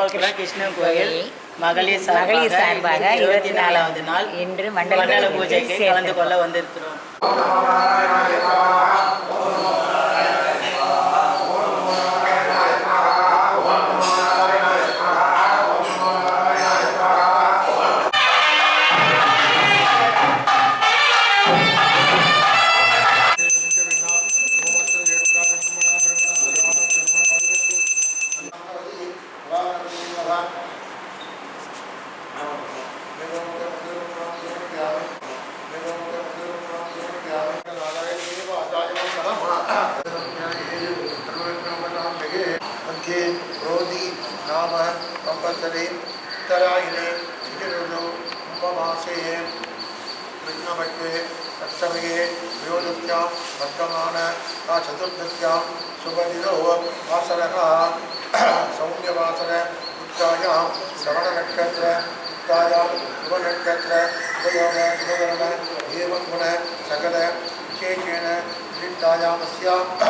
கோபால்புரம் கிருஷ்ணன் கோயில் மகளிர் மகளிர் சார்பாக இருபத்தி நாலாவது நாள் இன்று மண்டல பூஜைக்கு கலந்து கொள்ள வந்திருக்கிறோம். விக்கிரேணு கும்பவாசே விக்னவட்டே தற்சமயே வியோதித்யாம் வர்த்தமான ஆ சதுர்த்தியாம் சுபதிதோ வாசரகா சௌமியவாசர உத்தாயாம் சிரவண நட்சத்திர உத்தாயாம் சுபநட்சத்திர உபயோக சுபகரண ஏவம் குண சகல விசேஷேன விதித்தாயாமஸ்யாம்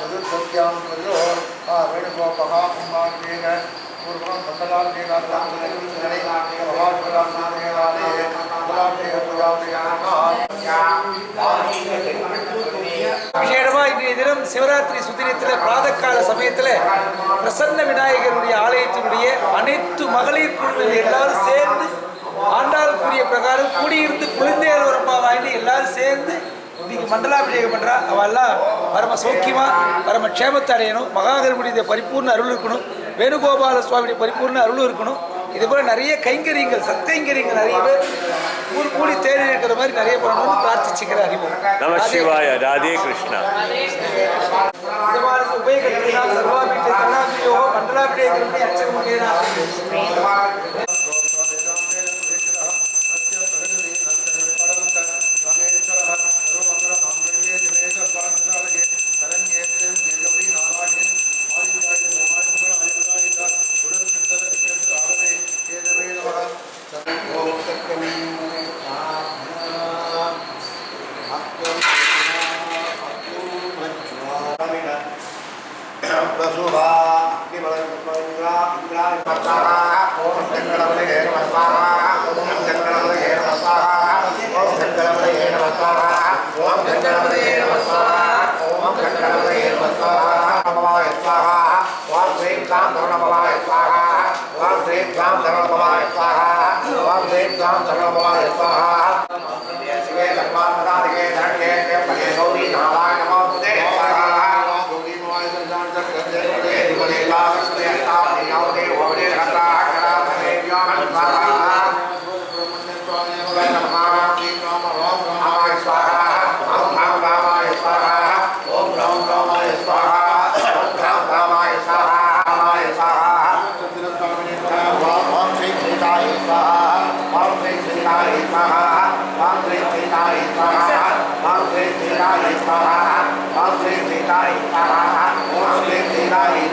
சதுர்த்தியாம் குருதோ ஆ வேணுகோபகா குமார்கேன விஷேடமா இன்றைய தினம் சிவராத்திரி சுதினத்தில் பிராதக்கால சமயத்தில் பிரசன்ன விநாயகருடைய ஆலயத்தினுடைய அனைத்து மகளிர் குழுவில் எல்லாரும் சேர்ந்து ஆண்டாள் பிரகாரம் கூடியிருந்து குளிர்ந்தேல் வரப்பா வாங்கி எல்லாரும் சேர்ந்து இன்னைக்கு மண்டலாபிஷேகம் பண்ணுறா அவெல்லாம் பரம சௌக்கியமாக பரம க்ஷேமத்தை அடையணும் மகாகருமுடைய பரிபூர்ண அருள் இருக்கணும். வேணுகோபால சுவாமியுடைய பரிபூர்ண அருள் இருக்கணும். இது போல நிறைய கைங்கரியங்கள் சத்கைங்கரியங்கள் நிறைய பேர் ஊர் கூடி தேடி இருக்கிற மாதிரி நிறைய பண்ணணும்னு பிரார்த்திச்சுக்கிற அறிவோம். நம சிவாய ராதே கிருஷ்ணா. இதமான உபயோகத்தினா சர்வாபிட்ட கருணாபியோ மண்டலாபிஷேகருடைய அச்சமுகேனா பிரசுபா Om Shri Ram Dharma Bhava Swaha Om Shri Ram Dharma Bhava Swaha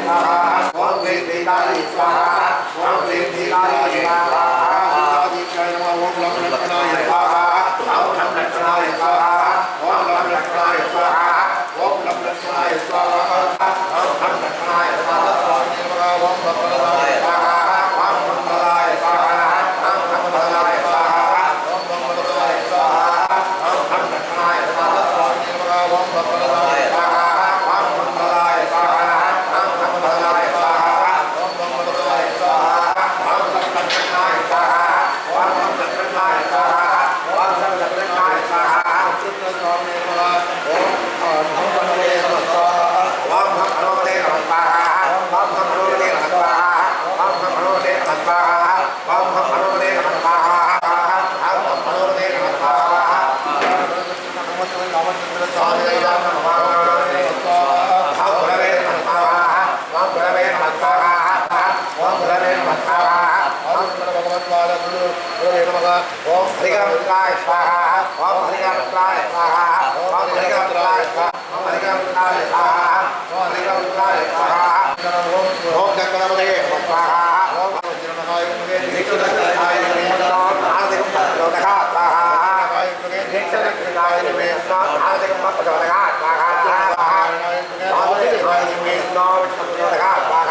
Có 最伟大的家 ta. ายสาขอปริกรรมกายสาขอปริกรรมกายสาขอปริกรรมกายสาขอปริกรรมกายสาโอมจักรวรเอกสาโอมจักรวรเอกนิจจักรวรเอกนอนอาติกมปัตโตนะคะสานิจจักรวรเอกนอนอาติกมปัตโตนะคะสาตอนที่เราจะมีนอนปัตโตนะคะสา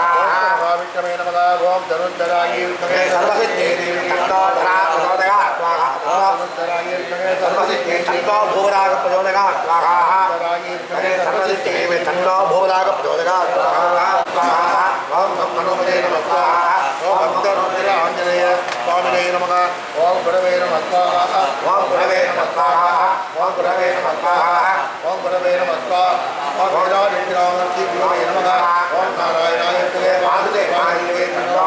โอมจรุนดารายิวเมสัมภิเตติวิคันโตธราโตนะคะ தன்னோ பூவராக பிரச்சோதயா ஸ்வாஹா ஸ்வாஹா ஓம் கம் மனோமதே நம ஸ்வாஹா ஓம் பக்தரோதர ஆஞ்சநேய சுவாமினே நமக ஓம் குரவே நம ஸ்வாஹா ஓம் குரவே நம ஓம் குரவே நம ஓம் குரவே நம ஓம் வேதாநித்ராமூர்த்தி குருவே நமக ஓம் நாராயணாய குலே வாசுதேவாய தன்னோ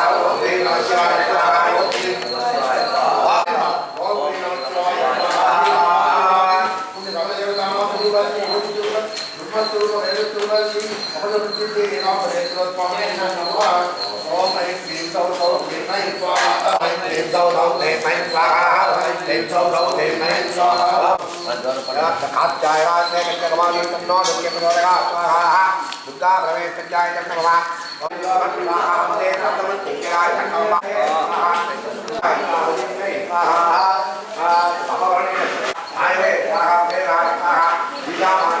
Quang Minh Nam Hoa Có mấy niệm sâu sâu niệm mấy qua Niệm sâu sâu niệm mấy qua Niệm sâu sâu niệm mấy qua Khát chạy ra Thế cái cơ quan niệm tâm nó được kiếm rồi ra Chúng ta phải về phân chạy trong cơ quan Hãy subscribe cho kênh Ghiền Mì Gõ Để không bỏ lỡ những video hấp dẫn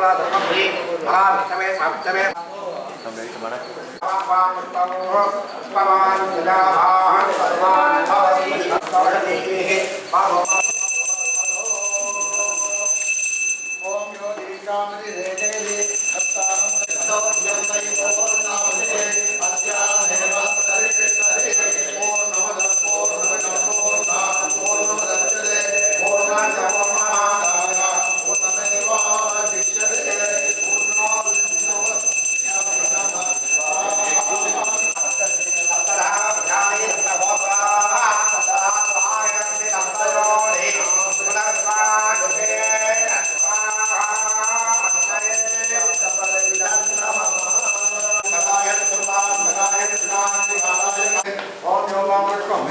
अपना धर्म भी महाविष्णवे सवितवे भगवान जनाः भगवान् भवति भवति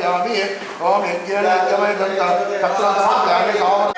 อย่างนี้พอเห็นเกีแล้วจะไม่ทงตามตัดสภาพอย่างที่สอง